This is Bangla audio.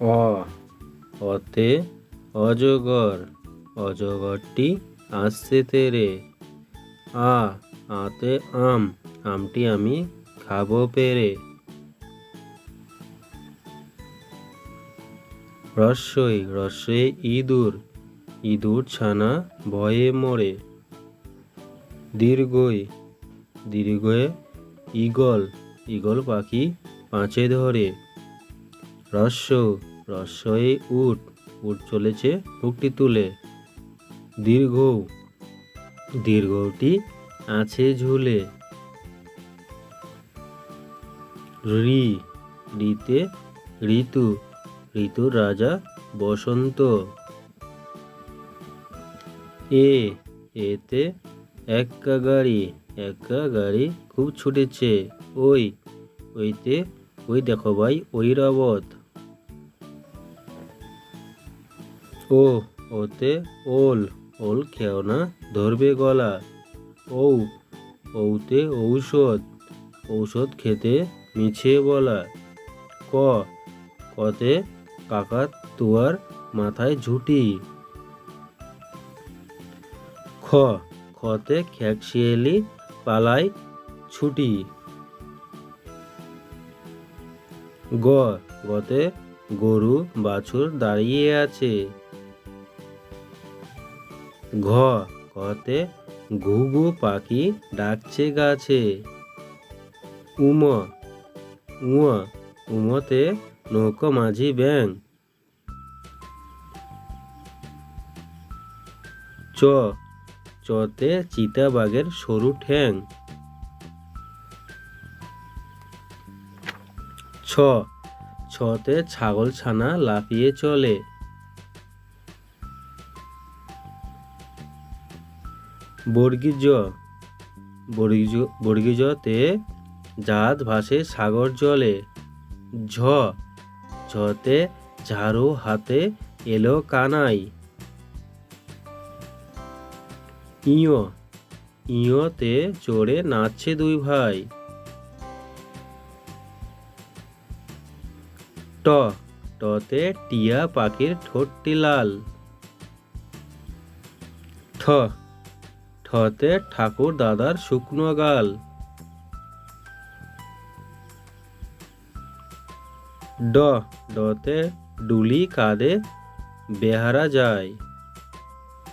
অ, অতে অজগর, অজগরটি আসছে তেরে। আ, আতে আম, আমটি আমি খাব পেরে। রস্যই রস্যে ইঁদুর ইঁদুর ছানা ভয়ে মরে। দীর্ঘই দীর্ঘয়ে ঈগল ঈগল পাখি পাঁচে ধরে। রস্য রস্যয়ে উট উট চলেছে মুখটি তুলে। দীর্ঘ, দীর্ঘটি আছে ঝুলে। ঋ ঋতে ঋতু, ঋতুর রাজা বসন্ত। এ, এতে একা গাড়ি একা গাড়ি খুব ছুটেছে। ওই, ওইতে, ওই দেখো ভাই ঐরাবত ও, ওতে ওল ওল খেও না, ধরবে গলা। ঔ, ঔতে ঔষধ ঔষধ খেতে মিছে বলা। ক, কতে কাকা তুয়ার মাথায় ঝুটি। খ, খতে খ্যাকশিয়ালি পালায় ছুটি। গ, গতে গরু বাছুর দাঁড়িয়ে আছে। ঘ, ঘতে ঘুঘু পাখি ডাকছে গাছে। উম উম, উমতে নৌকো মাঝি ব্যাং চ, চতে চিতাবাঘের সরু ঠ্যাং। ছ, ছতে ছাগল ছানা লাফিয়ে চলে। বর্গীজ বর্গীজ বর্গীজতে জাত ভাসে সাগর জলে। ঝ, ঝতে ঝাড়ু হাতে এলো কানাই। ইয়, ইয়তে চড়ে নাচছে দুই ভাই। ট, টতে টিয়া পাখির ঠোঁটটি লাল। ঠ ঠতে ঠাকুর দাদার শুকনো গাল। ড ডতে ডুলি কাঁধে বেহারা যায়।